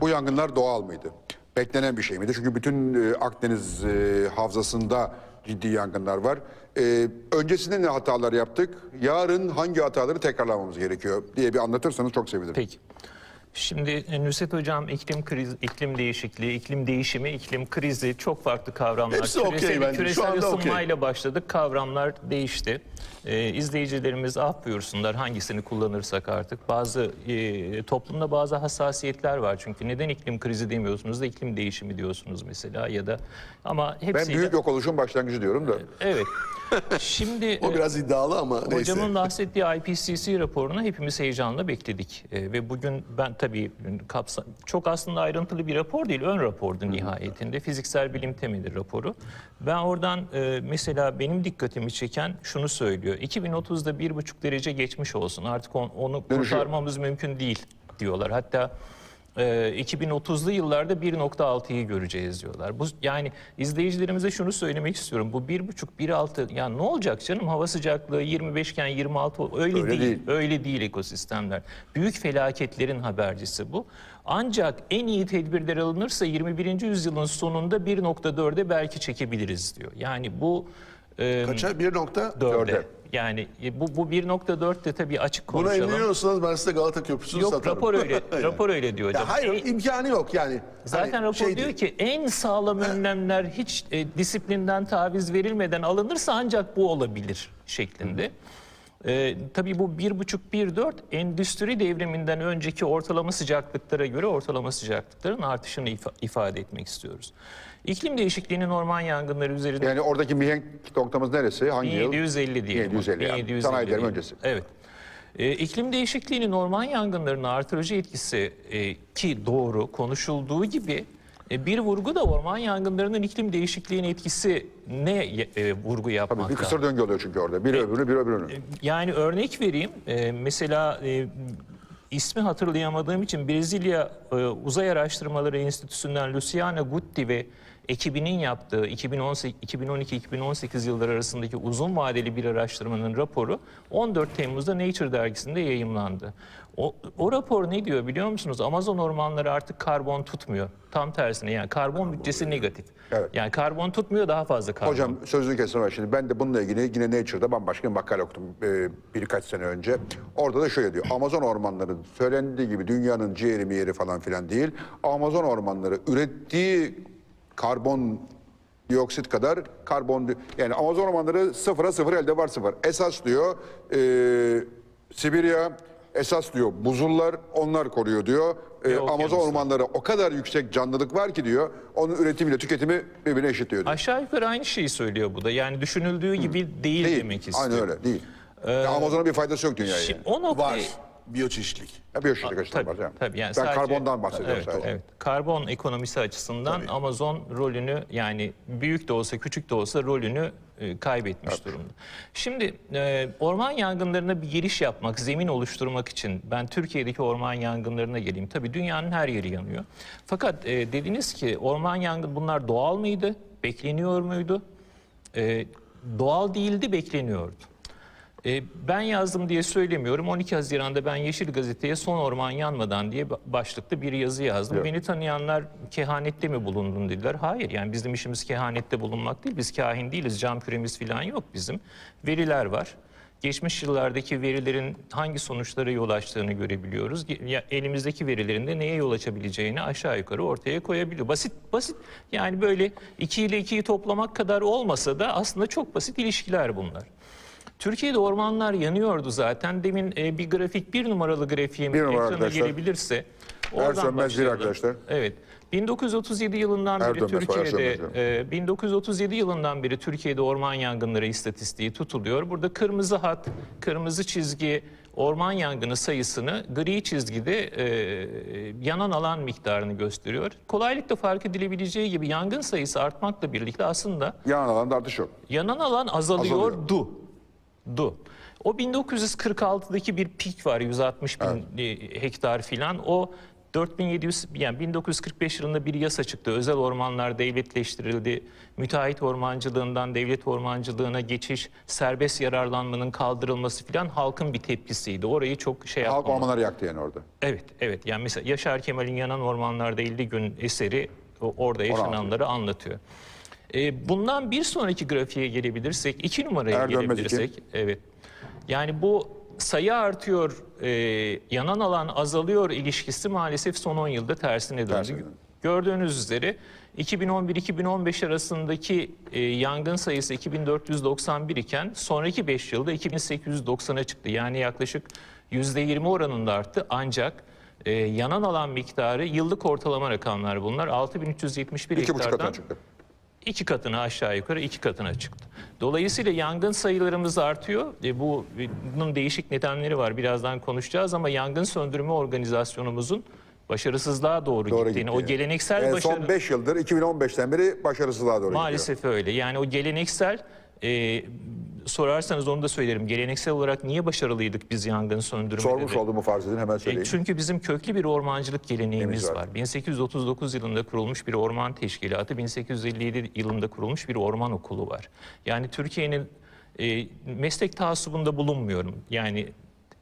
Bu yangınlar doğal mıydı? Beklenen bir şey miydi? Çünkü bütün e, Akdeniz e, havzasında ciddi yangınlar var. E, öncesinde ne hatalar yaptık? Yarın hangi hataları tekrarlamamız gerekiyor diye bir anlatırsanız çok sevinirim. Peki. Şimdi e, Nusret Hocam iklim kriz, iklim değişikliği, iklim değişimi, iklim krizi çok farklı kavramlar. Hepsi okey küresel, bence. Şu küresel anda okey. ısınmayla başladık. Kavramlar değişti. Ee, izleyicilerimiz af buyursunlar hangisini kullanırsak artık. Bazı e, toplumda bazı hassasiyetler var. Çünkü neden iklim krizi demiyorsunuz da iklim değişimi diyorsunuz mesela ya da ama Ben hepsiyle... büyük yok oluşun başlangıcı diyorum da. Evet. Şimdi O e, biraz iddialı ama neyse. Hocamın bahsettiği IPCC raporunu hepimiz heyecanla bekledik. E, ve bugün ben tabii kapsa çok aslında ayrıntılı bir rapor değil, ön rapordu nihayetinde. Fiziksel bilim temeli raporu. Ben oradan e, mesela benim dikkatimi çeken şunu söylüyor. 2030'da 1,5 derece geçmiş olsun. Artık on- onu kurtarmamız mümkün değil diyorlar. Hatta e, 2030'lu yıllarda 1.6'yı göreceğiz diyorlar. Bu yani izleyicilerimize şunu söylemek istiyorum. Bu 1.5 1.6 ya ne olacak canım hava sıcaklığı 25 iken 26 ol- öyle, Öyle değil. değil. Öyle değil ekosistemler. Büyük felaketlerin habercisi bu. Ancak en iyi tedbirler alınırsa 21. yüzyılın sonunda 1.4'e belki çekebiliriz diyor. Yani bu e, Kaça? Bir nokta. 4'e. Dörde. Yani e, bu bu 1.4 de tabii açık Buna konuşalım. inanıyorsanız ben size Galata Köprüsü'nü Yok satarım. rapor öyle. Rapor öyle diyor hocam. Ya hayır En- imkanı yok yani. Zaten Hani rapor şey diyor ki en sağlam önlemler hiç e, disiplinden taviz verilmeden alınırsa ancak bu olabilir şeklinde. E, tabii bu 1,5-1,4 endüstri devriminden önceki ortalama sıcaklıklara göre ortalama sıcaklıkların artışını ifa- ifade etmek istiyoruz. İklim değişikliğinin orman yangınları üzerinde Yani oradaki mihenk noktamız neresi? Hangi yıl? 1750 diyelim. 1750 yani. 1750 Sanayi diyelim. öncesi. Evet. Ee, iklim değişikliğinin orman yangınlarına artırıcı etkisi e, ki doğru konuşulduğu gibi e, bir vurgu da orman yangınlarının iklim değişikliğinin etkisi ne e, vurgu yapmakta. Tabii bir kısır döngü oluyor çünkü orada. Biri öbürünü, biri öbürünü. Yani örnek vereyim. Ee, mesela e, ismi hatırlayamadığım için Brezilya e, Uzay Araştırmaları Enstitüsü'nden Luciana Gutti ve ekibinin yaptığı 2012-2018 yılları arasındaki uzun vadeli bir araştırmanın raporu 14 Temmuz'da Nature dergisinde yayımlandı. O, o rapor ne diyor biliyor musunuz? Amazon ormanları artık karbon tutmuyor. Tam tersine yani karbon bütçesi negatif. Evet. Yani karbon tutmuyor daha fazla karbon. Hocam sözünü ama şimdi ben de bununla ilgili yine Nature'da bambaşka bir makale okudum e, birkaç sene önce. Orada da şöyle diyor. Amazon ormanları söylendiği gibi dünyanın ciğeri mi yeri falan filan değil. Amazon ormanları ürettiği karbon dioksit kadar karbon yani Amazon ormanları sıfıra sıfır elde var sıfır. Esas diyor e, Sibirya esas diyor buzullar onlar koruyor diyor. E, Ve Amazon ormanları o kadar yüksek canlılık var ki diyor. Onun üretimiyle tüketimi birbirine eşit diyor. Aşağı yukarı aynı şeyi söylüyor bu da. Yani düşünüldüğü gibi değil, Değil. demek istiyor. Aynen öyle değil. Ya Amazon'a bir faydası yok dünyaya. Şimdi yani. o noktayı... Var. Biyoçeşitlik. Ya biyoçeşitlik açısından Tabii, yani. tabii yani ben sadece- karbondan bahsediyorum evet, sadece. Evet. Karbon ekonomisi açısından Amazon rolünü yani büyük de olsa küçük de olsa rolünü e, kaybetmiş durumda. Şimdi e, orman yangınlarına bir giriş yapmak, zemin oluşturmak için ben Türkiye'deki orman yangınlarına geleyim. Tabii dünyanın her yeri yanıyor. Fakat e, dediniz ki orman yangın bunlar doğal mıydı? Bekleniyor muydu? E, doğal değildi, bekleniyordu. E, ben yazdım diye söylemiyorum. 12 Haziran'da ben Yeşil Gazete'ye son orman yanmadan diye ba- başlıklı bir yazı yazdım. Beni tanıyanlar kehanette mi bulundun dediler. Hayır yani bizim işimiz kehanette bulunmak değil. Biz kahin değiliz. Cam küremiz falan yok bizim. Veriler var. Geçmiş yıllardaki verilerin hangi sonuçlara yol açtığını görebiliyoruz. Ya elimizdeki verilerin de neye yol açabileceğini aşağı yukarı ortaya koyabiliyor. Basit basit yani böyle 2 ile 2'yi toplamak kadar olmasa da aslında çok basit ilişkiler bunlar. Türkiye'de ormanlar yanıyordu zaten. Demin e, bir grafik, bir numaralı grafiğim Bir numara ekrana arkadaşlar. gelebilirse. Oradan bir başlayalım. arkadaşlar. Evet. 1937 yılından Er beri dönmez, er Türkiye'de e, 1937 yılından beri Türkiye'de orman yangınları istatistiği tutuluyor. Burada kırmızı hat, kırmızı çizgi orman yangını sayısını, gri çizgide e, yanan alan miktarını gösteriyor. Kolaylıkla fark edilebileceği gibi yangın sayısı artmakla birlikte aslında Yanan alanda artış yok. Yanan alan azalıyor, Azalıyor. Du. O 1946'daki bir pik var 160 bin e, hektar filan. O 4700 yani 1945 yılında bir yasa çıktı. Özel ormanlar devletleştirildi. Müteahhit ormancılığından devlet ormancılığına geçiş, serbest yararlanmanın kaldırılması filan halkın bir tepkisiydi. Orayı çok şey Halk yapmamak. ormanları yaktı yani orada. Evet, evet. Yani mesela Yaşar Kemal'in Yanan Ormanlar'da 50 gün eseri orada yaşananları anlatıyor. Ee, bundan bir sonraki grafiğe gelebilirsek, iki numaraya Erdoğan gelebilirsek, evet. Yani bu sayı artıyor, e, yanan alan azalıyor ilişkisi maalesef son 10 yılda tersine döndü. Tersine. Gördüğünüz üzere 2011-2015 arasındaki e, yangın sayısı 2491 iken sonraki 5 yılda 2890'a çıktı. Yani yaklaşık %20 oranında arttı ancak e, yanan alan miktarı yıllık ortalama rakamlar bunlar. 6371 İki buçuk katına hektardan. İki katına aşağı yukarı iki katına çıktı. Dolayısıyla yangın sayılarımız artıyor. E, bu bunun değişik nedenleri var. Birazdan konuşacağız ama yangın söndürme organizasyonumuzun başarısızlığa doğru, Doğru gittiğini, gitti. o geleneksel En başarı son 5 yıldır 2015'ten beri başarısızlığa doğru gidiyor. maalesef öyle. Yani o geleneksel e, sorarsanız onu da söylerim. Geleneksel olarak niye başarılıydık biz yangın söndürmede? Sormuş de? olduğumu farz edin hemen E, söyleyeyim. Çünkü bizim köklü bir ormancılık geleneğimiz var? var. 1839 yılında kurulmuş bir orman teşkilatı, 1857 yılında kurulmuş bir orman okulu var. Yani Türkiye'nin e, meslek taassubunda bulunmuyorum. Yani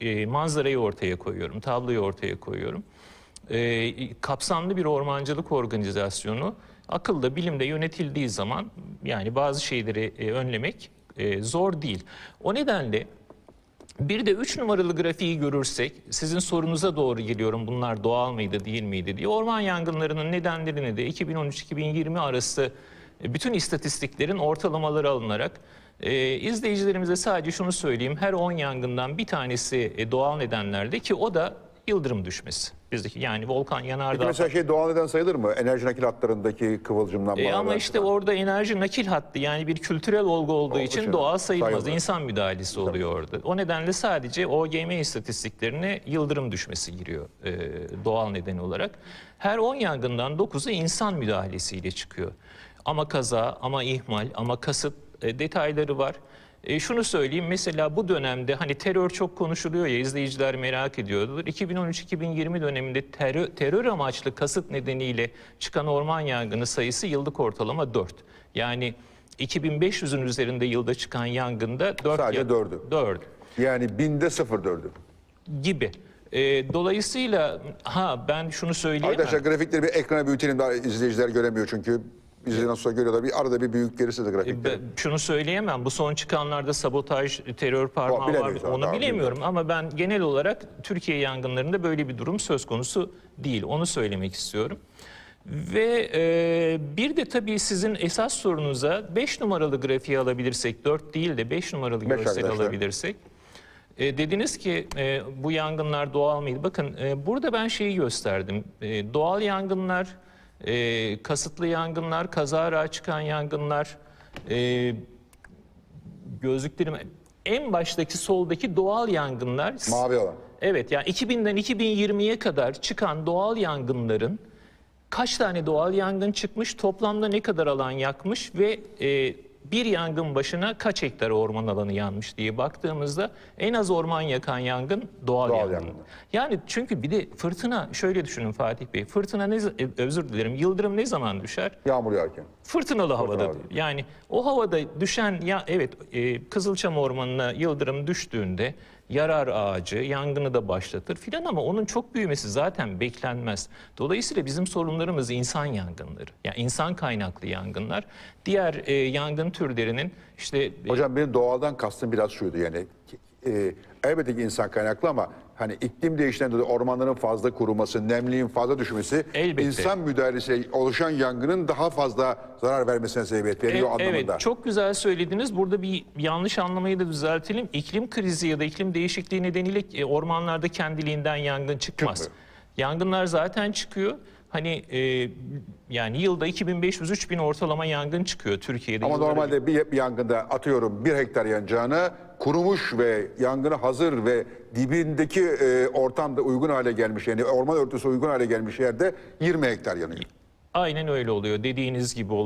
e, manzarayı ortaya koyuyorum, tabloyu ortaya koyuyorum. E, kapsamlı bir ormancılık organizasyonu akılda, bilimde yönetildiği zaman yani bazı şeyleri e, önlemek e, zor değil. O nedenle bir de 3 numaralı grafiği görürsek, sizin sorunuza doğru geliyorum bunlar doğal mıydı değil miydi diye. Orman yangınlarının nedenlerini de 2013-2020 arası e, bütün istatistiklerin ortalamaları alınarak e, izleyicilerimize sadece şunu söyleyeyim. Her 10 yangından bir tanesi e, doğal nedenlerde ki o da yıldırım düşmesi. Bizdeki yani volkan Peki yanardağ mesela şey doğal neden sayılır mı? Enerji nakil hatlarındaki kıvılcımlanma. e ama işte orada enerji nakil hattı yani bir kültürel olgu olduğu için için doğal sayılmaz. sayılmaz. İnsan müdahalesi oluyor orada. O nedenle sadece OGM istatistiklerine yıldırım düşmesi giriyor e, doğal nedeni olarak. Her 10 yangından 9'u insan müdahalesiyle çıkıyor. Ama kaza, ama ihmal, ama kasıt e, detayları var. E, şunu söyleyeyim mesela bu dönemde hani terör çok konuşuluyor ya izleyiciler merak ediyordur. 2013-2020 döneminde terör, terör amaçlı kasıt nedeniyle çıkan orman yangını sayısı yıllık ortalama 4. Yani 2500'ün üzerinde yılda çıkan yangında 4 Sadece dördü. 4 Yani binde 0.4'ü. gibi. E, dolayısıyla ha ben şunu söyleyemem. Arkadaşlar grafikleri bir ekrana büyütelim daha izleyiciler göremiyor çünkü. Bizi nasıl görüyorlar. Bir arada bir büyük gerisi de grafikleri. Ben şunu söyleyemem. Bu son çıkanlarda sabotaj, terör parmağı var. bilemiyoruz Onu bilemiyorum ama ben genel olarak Türkiye yangınlarında böyle bir durum söz konusu değil. Onu söylemek istiyorum. Ve e, bir de tabii sizin esas sorunuza 5 numaralı grafiği alabilirsek, 4 değil de 5 numaralı Beş görsel arkadaşlar. alabilirsek. E, dediniz ki e, bu yangınlar doğal mıydı? Bakın e, burada ben şeyi gösterdim. E, doğal yangınlar, e, kasıtlı yangınlar, kazara çıkan yangınlar, e, gözlüklerim en baştaki soldaki doğal yangınlar. Mavi olan. Evet yani 2000'den 2020'ye kadar çıkan doğal yangınların kaç tane doğal yangın çıkmış, toplamda ne kadar alan yakmış ve e, bir yangın başına kaç hektar orman alanı yanmış diye baktığımızda en az orman yakan yangın doğal, Doğal yangın. yangın. Yani çünkü bir de fırtına şöyle düşünün Fatih Bey. Fırtına ne e, özür dilerim. Yıldırım ne zaman düşer? Yağmur yağarken. Fırtınalı havada. havada. Yani o havada düşen ya evet e, Kızılçam Ormanı'na yıldırım düştüğünde yarar ağacı yangını da başlatır filan ama onun çok büyümesi zaten beklenmez. Dolayısıyla bizim sorunlarımız insan yangınları. Yani insan kaynaklı yangınlar. Diğer e, yangın türlerinin işte e, Hocam benim doğaldan kastım biraz şuydu yani. E, elbette ki insan kaynaklı ama hani iklim değişikliğinden dolayı ormanların fazla kuruması, nemliğin fazla düşmesi Elbette. insan müdahalesiyle oluşan yangının daha fazla zarar vermesine sebebiyet veriyor E- anlamında. Evet, çok güzel söylediniz. Burada bir yanlış anlamayı da düzeltelim. İklim krizi ya da iklim değişikliği nedeniyle e, ormanlarda kendiliğinden yangın çıkmaz. Çıkmıyor. Yangınlar zaten çıkıyor. Hani e, yani yılda 2500-3000 ortalama yangın çıkıyor Türkiye'de. Ama Yıllara normalde bir, bir yangında atıyorum bir hektar yanacağına kurumuş ve yangına hazır ve dibindeki e, ortam da uygun hale gelmiş yani orman örtüsü uygun hale gelmiş yerde 20 hektar yanıyor. Aynen öyle oluyor. Dediğiniz gibi oluyor.